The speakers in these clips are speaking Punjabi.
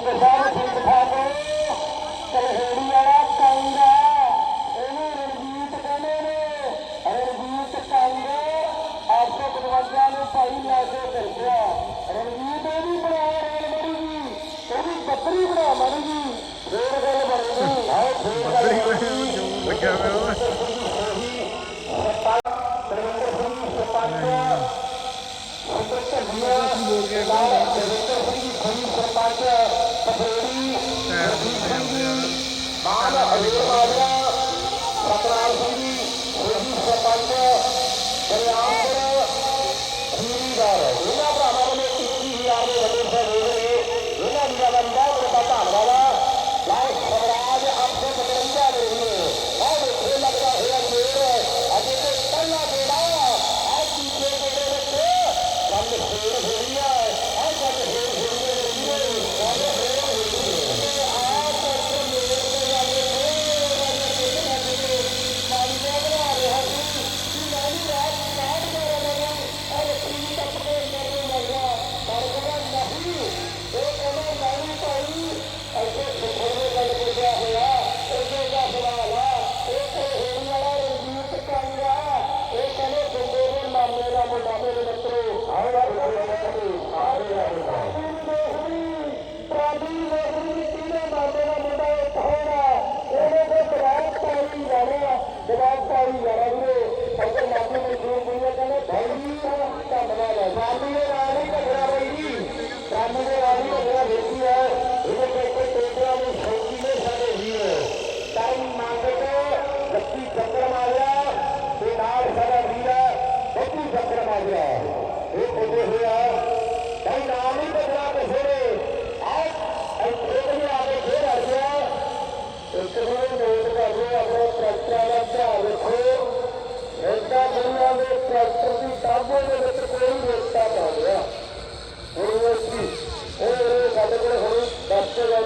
ਸਿੰਘ ਸਾਹਿਬ ਸਿੰਘ ਖਾਬੋ ਤਲਹੇੜੀ ਵਾਲਾ ਕਾਂਗਾ ਇਹਨੂੰ ਰਣਜੀਤ ਕਹਿੰਦੇ ਨੇ ਰਣਜੀਤ ਕਾਂਗਾ ਆਪਕੋ ਬਦਵਾਜਾ ਨੂੰ ਭਾਈ ਲੈ ਕੇ ਕਰਦਿਆ ਰਣਜੀਤ ਇਹ ਵੀ ਬਣਾ ਰੇਲ ਬਣੂਗੀ ਉਹ ਵੀ ਬੱਕਰੀ ਬਣਾ ਮਰੂਗੀ ਫੇਰ ਗੱਲ ਬਣੂਗੀ ਆਓ ਫੇਰ ਗੱਲ ਬਣੂਗੀ ਲੱਗਿਆ ਹੋਇਆ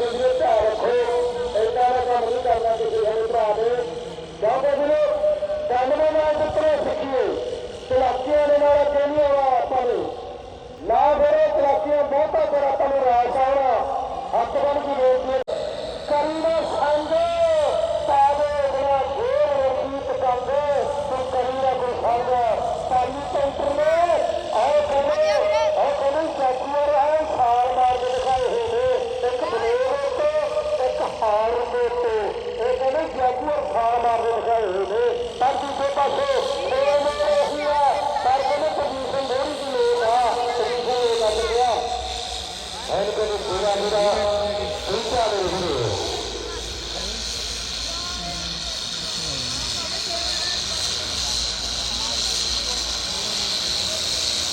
ਦਸਤੇ ਜਾਂਦੇ ਧਿਆਨ ਰੱਖੋ ਏਦਾਂ ਦਾ ਕੰਮ ਨਹੀਂ ਕਰਨਾ ਕਿਸੇ ਹੋਰ ਭਰਾ ਦੇ ਕਿਉਂਕਿ ਵੀਰੋ ਕੰਮ ਦੇ ਨਾਲ ਜਿੱਤਨੇ ਸਿੱਖੀਏ ਚਲਾਕੀਆਂ ਦੇ ਨਾਲ ਅੱਗੇ ਨਹੀਂ ਆਉਣਾ ਆਪਾਂ ਨੂੰ ਨਾ ਫਿਰ ਉਹ ਚਲਾਕੀਆਂ ਬਹੁਤਾ ਫਿਰ ਆਪਾਂ ਨੂੰ ਰਾਸ ਆਉਣਾ ਹੱਥ ਬਣ ਕੇ ਵੇਖ ਛਾਲ ਮਾਰ ਦਿਖਾਏ ਹੋਏ ਨੇ। ਪਰ ਦੂਜੇ ਪਾਸੇ ਇਹ ਮੇਰੇ ਉਹੀ ਆ। ਪਰ ਕਹਿੰਦੇ ਪੋਜੀਸ਼ਨ ਥੋੜੀ ਜਿਹੀ ਲੋਟ ਆ। ਪੋਜੀਸ਼ਨ ਇਹ ਗੱਲ ਗਿਆ ਐਨ ਕਹਿੰਦੇ ਪੂਰਾ ਮੇਰਾ ਦੂਜਾ ਦੇ ਰਹੇ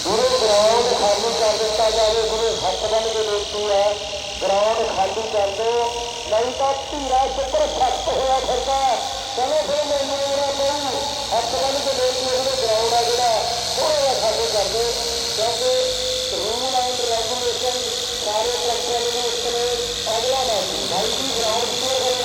ਗੁਰੂ ਗਰਾਊਂਡ ਖਾਲੀ ਕਰ ਦਿੱਤਾ ਜਾਵੇ, ਗੁਰੂ ਹੱਥ ਬੰਨ ਕੇ ਬੇਨਤੀ ਹੈ ਗਰਾਊਂਡ ਖਾਲੀ ਕਰ ਦਿਓ। ਨਹੀਂ ਤਾਂ ਧੀਰਾ ਸੁਪਰ ਸਖਤ ਹੋਇਆ ਫਿਰਦਾ। ਚਲੋ ਫਿਰ ਮੈਨੂੰ ਜਿਹੜਾ ਨੂੰ ਹੱਥ ਬੰਨ ਕੇ ਬੇਨਤੀ ਗਰਾਊਂਡ ਆ ਜਿਹੜਾ ਥੋੜਾ ਜਿਹਾ ਖਾਲੀ ਕਰ ਦਿਓ। ਕਿਉਂਕਿ ਰੂਲ ਐਂਡ ਰੈਗੂਲੇਸ਼ਨ ਸਾਰੇ ਟਰੈਕਟਰਾਂ ਦੇ ਉਸ ਨੇ ਅਗਲਾ ਨਾ ਭਾਈ ਜੀ ਗਰਾਊਂਡ ਦੀ